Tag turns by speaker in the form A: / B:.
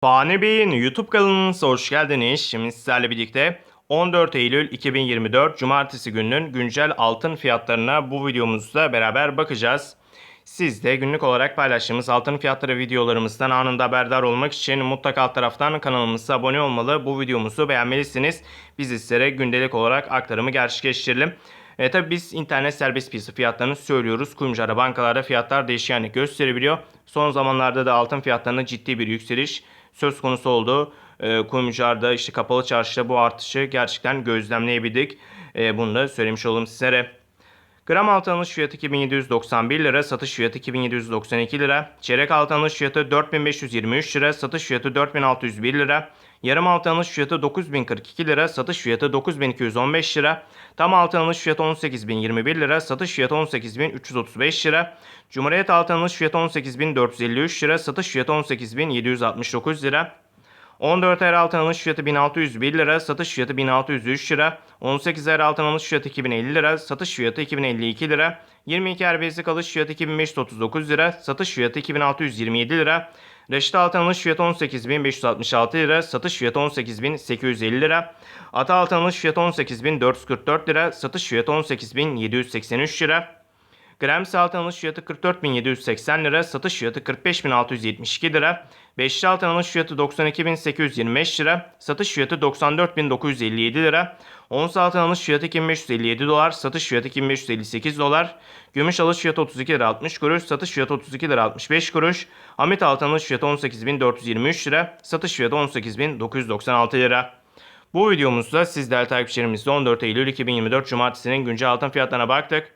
A: Fani Bey'in YouTube kanalınıza hoş geldiniz. Şimdi sizlerle birlikte 14 Eylül 2024 Cumartesi gününün güncel altın fiyatlarına bu videomuzda beraber bakacağız. Siz de günlük olarak paylaştığımız altın fiyatları videolarımızdan anında haberdar olmak için mutlaka alt taraftan kanalımıza abone olmalı. Bu videomuzu beğenmelisiniz. Biz sizlere gündelik olarak aktarımı gerçekleştirelim. E, tabii biz internet serbest piyasa fiyatlarını söylüyoruz. Kuyumculara, bankalarda fiyatlar değişkenlik gösterebiliyor. Son zamanlarda da altın fiyatlarında ciddi bir yükseliş söz konusu oldu. E, kuyumcularda işte kapalı çarşıda bu artışı gerçekten gözlemleyebildik. E, bunu da söylemiş olalım sizlere. Gram altın alış fiyatı 2791 lira, satış fiyatı 2792 lira. Çeyrek altın alış fiyatı 4523 lira, satış fiyatı 4601 lira. Yarım altın alış fiyatı 9042 lira, satış fiyatı 9215 lira. Tam altın alış fiyatı 18021 lira, satış fiyatı 18335 lira. Cumhuriyet altın alış fiyatı 18453 lira, satış fiyatı 18769 lira. 14 er altın alış fiyatı 1601 lira, satış fiyatı 1603 lira. 18 er altın alış fiyatı 2050 lira, satış fiyatı 2052 lira. 22 er bezik alış fiyatı 2539 lira, satış fiyatı 2627 lira. Reşit altın alış fiyatı 18566 lira, satış fiyatı 18850 lira. Ata altın alış fiyatı 18444 lira, satış fiyatı 18783 lira. Grams altın alış fiyatı 44.780 lira, satış fiyatı 45.672 lira. Beşli altın alış fiyatı 92.825 lira, satış fiyatı 94.957 lira. Ons altın alış fiyatı 2557 dolar, satış fiyatı 2558 dolar. Gümüş alış fiyatı 32 lira 60 kuruş, satış fiyatı 32 lira 65 kuruş. Amit altın alış fiyatı 18.423 lira, satış fiyatı 18.996 lira. Bu videomuzda sizler takipçilerimizle 14 Eylül 2024 Cumartesi'nin güncel altın fiyatlarına baktık.